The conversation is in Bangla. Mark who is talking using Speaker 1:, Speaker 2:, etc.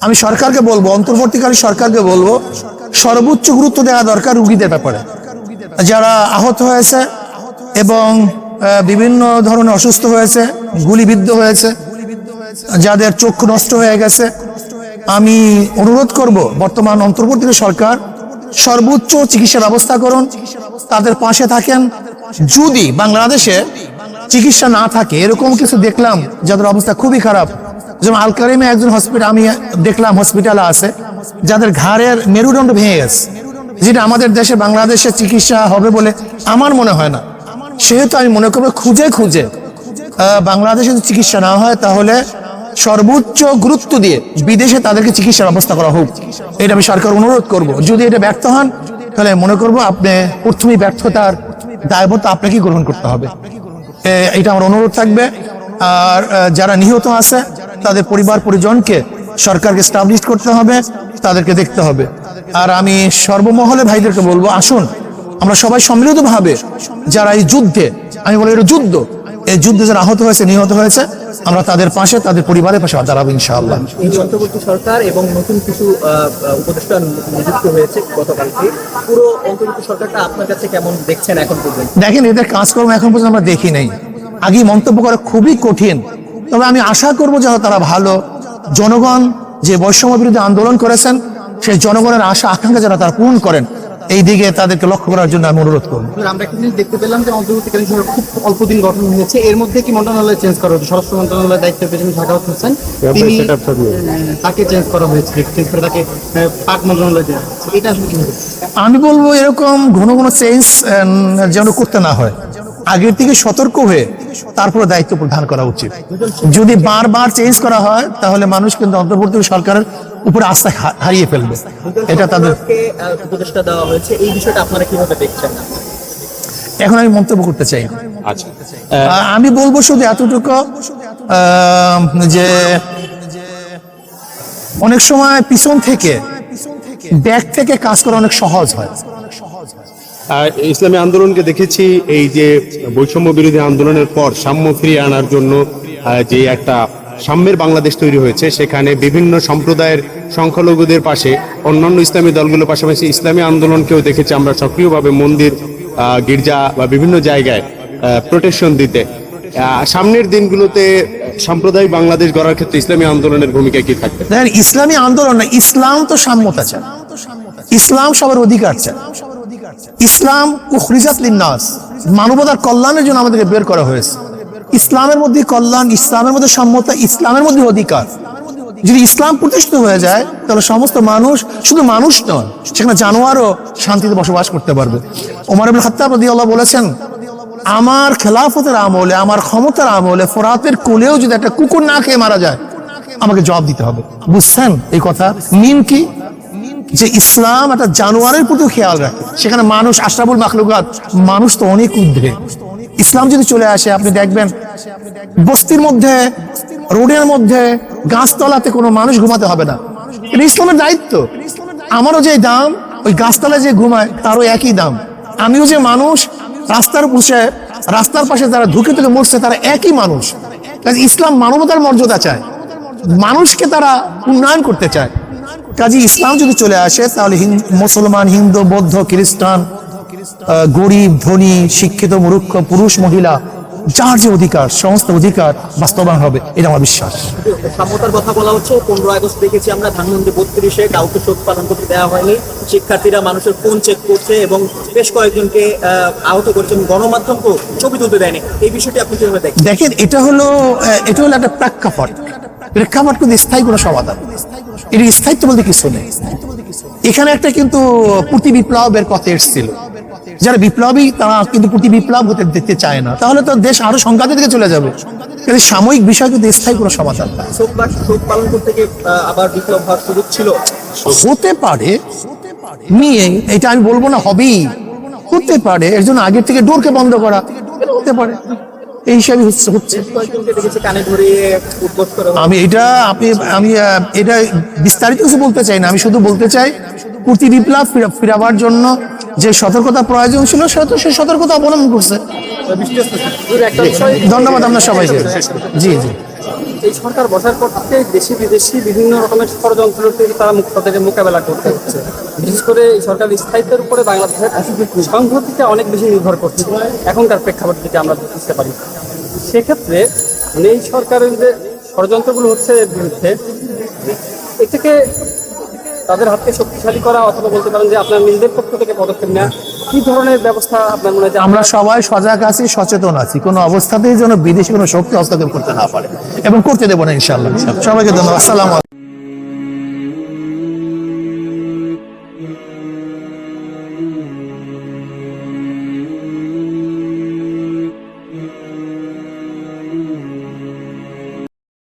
Speaker 1: আমি সরকারকে বলব, অন্তর্বর্তীকালীন সরকারকে বলব, সর্বোচ্চ গুরুত্ব দেওয়া দরকার রুগীদের ব্যাপারে। যারা আহত হয়েছে এবং বিভিন্ন ধরনের অসুস্থ হয়েছে, গুলিবিদ্ধ হয়েছে, যাদের চক্ষু নষ্ট হয়ে গেছে, আমি অনুরোধ করব, বর্তমান অন্তর্বর্তী সরকার সর্বোচ্চ চিকিৎসা ব্যবস্থা করুন, তাদের পাশে থাকেন। যদি বাংলাদেশে চিকিৎসা না থাকে, এরকম কিছু দেখলাম, যাদের অবস্থা খুবই খারাপ যেমন আলকারিমে একজন হসপিটাল আমি দেখলাম হসপিটালে আছে, যাদের ঘাড়ের মেরুদণ্ড ভেঙে গেছে, যেটা আমাদের দেশে বাংলাদেশে চিকিৎসা হবে বলে আমার মনে হয় না। সেহেতু আমি মনে করব খুঁজে খুঁজে বাংলাদেশে যদি চিকিৎসা না হয়, তাহলে সর্বোচ্চ গুরুত্ব দিয়ে বিদেশে তাদেরকে চিকিৎসার ব্যবস্থা করা হোক। এটা আমি সরকার অনুরোধ করব। যদি এটা ব্যর্থ হন, তাহলে মনে করব আপনি প্রথমেই ব্যর্থতার দায়বদ্ধ আপনাকেই গ্রহণ করতে হবে। এটা আমার অনুরোধ থাকবে। আর যারা নিহত আছে তাদের পরিবার পরিজনকে সরকারকে স্টাবলিশ করতে হবে তাদেরকে দেখতে হবে। আর আমি সর্বমহলে ভাইদেরকে বলব আসুন আমরা সবাই সম্মিলিতভাবে যারা এই যুদ্ধে আমি বলি এটা যুদ্ধ এই যুদ্ধে যারা আহত হয়েছে নিহত হয়েছে আমরা তাদের পাশে তাদের পরিবারের পাশে দাঁড়াবো ইনশাআল্লাহ।
Speaker 2: এই অন্তর্বর্তী সরকার এবং নতুন কিছু উপদেষ্টা নিযুক্ত হয়েছে গতকালকে পুরো অন্তর্বর্তী সরকারটা আপনার কাছে কেমন দেখছেন এখন পর্যন্ত?
Speaker 1: দেখেন এদের কাজকর্ম এখন পর্যন্ত আমরা দেখি নাই। আগে মন্তব্য করা খুবই কঠিন। তবে আমি আশা করব যেন তারা ভালো। জনগণ যে বৈষম্য বিরোধী আন্দোলন করেছেন সেই জনগণের আশা আকাঙ্ক্ষা যেন তারা পূরণ করেন এই দিকে তাদেরকে লক্ষ্য করার জন্য আমি অনুরোধ করব।
Speaker 2: আমরা একটা দেখতে পেলাম যে অন্তর্বর্তীকালীন সরকার খুব অল্প দিন গঠন হয়েছে। এর মধ্যে কি মন্ত্রণালয় চেঞ্জ করা হয়েছে? স্বরাষ্ট্র মন্ত্রণালয়ের দায়িত্ব পেয়েছেন সাকাওয়াত হোসেন তিনি তাকে চেঞ্জ করা হয়েছে চেঞ্জ করে তাকে পাক মন্ত্রণালয় দেওয়া এটা আসলে কি
Speaker 1: আমি বলব এরকম ঘন ঘন চেঞ্জ যেন করতে না হয়। আগের থেকে সতর্ক হয়ে তারপরে দায়িত্ব প্রদান করা উচিত। যদি বারবার চেঞ্জ করা হয় তাহলে মানুষ কিন্তু অন্তর্বর্তী সরকারের উপরে আস্থা হারিয়ে ফেলবে। এটা তাদের
Speaker 2: উপদেষ্টা দেওয়া হয়েছে। এই বিষয়টা আপনারা কীভাবে দেখছেন?
Speaker 1: এখন আমি মন্তব্য করতে চাই।
Speaker 3: আচ্ছা।
Speaker 1: আমি বলব শুধু এতটুকু আহ, যে অনেক সময় পিছন থেকে ব্যাক থেকে কাজ করা অনেক সহজ হয়।
Speaker 3: ইসলামী আন্দোলনকে দেখেছি, এই যে বৈষম্য বিরোধী আন্দোলনের পর সাম্য ফিরিয়ে আনার জন্য যে একটা সাম্যের বাংলাদেশ তৈরি হয়েছে, সেখানে বিভিন্ন সম্প্রদায়ের সংখ্যালঘুদের পাশে, অন্যান্য ইসলামী দলগুলোর পাশাপাশি ইসলামী আন্দোলনকেও দেখেছি আমরা সক্রিয়ভাবে মন্দির গির্জা বা বিভিন্ন জায়গায় প্রোটেকশন দিতে। সামনের দিনগুলোতে সাম্প্রদায়িক বাংলাদেশ গড়ার ক্ষেত্রে ইসলামী আন্দোলনের ভূমিকা কি থাকবে?
Speaker 1: ইসলামী আন্দোলন না, ইসলাম তো সাম্যতা চায়। ইসলাম সবার অধিকার চায়। ইসলাম উখরিজাত লিন্নাস। মানবতার কল্যাণের জন্য আমাদেরকে বের করা হয়েছে। ইসলামের মধ্যে কল্যাণ, ইসলামের মধ্যে সম্মতা, ইসলামের মধ্যে অধিকার। যদি ইসলাম প্রতিষ্ঠিত হয়ে যায়, তাহলে সমস্ত মানুষ শুধু মানুষ নয় সেখানে জানোয়ারও শান্তিতে বসবাস করতে পারবে। ওমর ইবনে খাত্তাব রাদিয়াল্লাহু বলেছেন, আমার খেলাফতের আমলে, আমার ক্ষমতার আমলে ফোরাতের কোলেও যদি একটা কুকুর না খেয়ে মারা যায়, আমাকে জবাব দিতে হবে। বুঝছেন এই কথা? মিন কি? যে ইসলাম একটা জানোয়ারের প্রতি খেয়াল রাখে। সেখানে মানুষ, আশরাফুল মাখলুকাত, মানুষ তো অনেক ঊর্ধ্বে ইসলাম যদি চলে আসে, আপনি দেখবেন বস্তির মধ্যে, রোডের মধ্যে, গাছতলাতে কোনো মানুষ ঘুমাতে হবে না। এটা ইসলামের দায়িত্ব। আমারও যে দাম, ওই গাছতলায় যে ঘুমায়, তারও একই দাম। আমিও যে মানুষ, রাস্তার বসে রাস্তার পাশে যারা ঢুকে থেকে মরছে, তারা একই মানুষ। ইসলাম মানবতার মর্যাদা চায়। মানুষকে তারা উন্নয়ন করতে চায়। কাজে ইসলাম যদি চলে আসে তাহলে মুসলমান হিন্দু বৌদ্ধ খ্রিস্টান গরিব ধনী শিক্ষিত মূর্খ পুরুষ মহিলা যার যে অধিকার সমস্ত অধিকার বাস্তবায়ন হবে এটা আমার বিশ্বাস।
Speaker 2: সাম্যতার কথা বলা হচ্ছে পনেরো আগস্ট দেখেছি আমরা ধানমন্ডি বত্রিশে কাউকে শোক পালন করতে দেওয়া হয়নি। শিক্ষার্থীরা মানুষের ফোন চেক করছে এবং বেশ কয়েকজনকে আহ, আহত করছেন গণমাধ্যমকেও ছবি তুলতে দেয়নি। এই বিষয়টি আপনি কীভাবে দেখেন?
Speaker 1: দেখেন এটা হলো এটা হলো একটা প্রেক্ষাপট। প্রেক্ষাপট কিন্তু স্থায়ী কোনো সমাধান। এটা স্থায়িত্ব বলতে কিছু নেই। এখানে একটা কিন্তু প্রতি বিপ্লবের কথা এসেছিল। যারা বিপ্লবী তারা কিন্তু প্রতি বিপ্লব হতে দেখতে চায় না। তাহলে তো দেশ আরও সংঘাতের দিকে চলে যাবে। কিন্তু সাময়িক বিষয় কিন্তু স্থায়ী কোনো সমাধান
Speaker 2: পালন করতে আবার বিপ্লব হওয়ার সুযোগ ছিল?
Speaker 1: হতে পারে। নিয়ে এটা আমি বলব না হবেই। হতে পারে এর জন্য আগের থেকে ডোরকে বন্ধ করা। হতে পারে। এই হিসাবে হচ্ছে আমি এটা আপনি আমি এটা বিস্তারিত কিছু বলতে চাই না। আমি শুধু বলতে চাই প্রতি বিপ্লব ফিরা- ফিরাবার জন্য যে সতর্কতা প্রয়োজন ছিল সে তো সে সতর্কতা অবলম্বন করছে। ধন্যবাদ আপনার সবাইকে। জি জি।
Speaker 4: এই সরকার বসার পর থেকে দেশি বিদেশি বিভিন্ন রকমের ষড়যন্ত্র থেকে তারা মুখ তাদের মোকাবেলা করতে হচ্ছে। বিশেষ করে এই সরকারের স্থায়িত্বের উপরে বাংলাদেশের সংহতিটা অনেক বেশি নির্ভর করছে। এখনকার প্রেক্ষাপট থেকে আমরা বুঝতে পারি। সেক্ষেত্রে মানে এই সরকারের যে ষড়যন্ত্রগুলো হচ্ছে এর বিরুদ্ধে এ থেকে তাদের হাতকে শক্তিশালী করা অথবা বলতে পারেন যে আপনার নিজেদের পক্ষ থেকে পদক্ষেপ নেওয়া কি ধরনের ব্যবস্থা
Speaker 1: আমরা সবাই সজাগ আছি, সচেতন আছি। কোনো অবস্থাতেই যেন বিদেশি কোনো শক্তি হস্তক্ষেপ করতে না পারে। এবং করতে দেবো না ইনশাল্লাহ সবাইকে ধন্যবাদ। আসসালাম